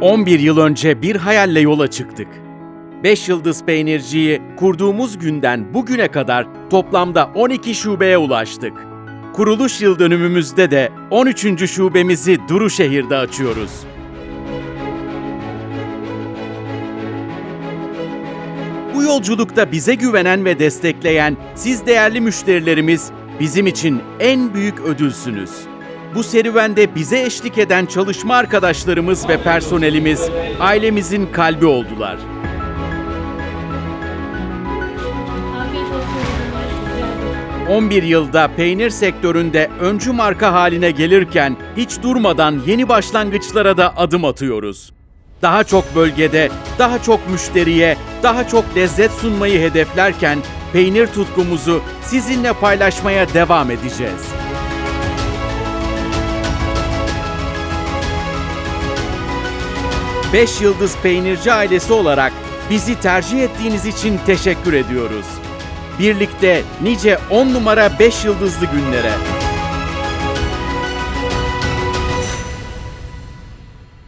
11 yıl önce bir hayalle yola çıktık. 5 Yıldız Peynirciyi kurduğumuz günden bugüne kadar toplamda 12 şubeye ulaştık. Kuruluş yıl dönümümüzde de 13. şubemizi Duruşehir'de açıyoruz. Bu yolculukta bize güvenen ve destekleyen siz değerli müşterilerimiz bizim için en büyük ödülsünüz. Bu serüvende bize eşlik eden çalışma arkadaşlarımız ve personelimiz ailemizin kalbi oldular. Afiyet olsun. 11 yılda peynir sektöründe öncü marka haline gelirken hiç durmadan yeni başlangıçlara da adım atıyoruz. Daha çok bölgede, daha çok müşteriye, daha çok lezzet sunmayı hedeflerken peynir tutkumuzu sizinle paylaşmaya devam edeceğiz. Beş Yıldız Peynirci ailesi olarak bizi tercih ettiğiniz için teşekkür ediyoruz. Birlikte nice 10 numara 5 yıldızlı günlere.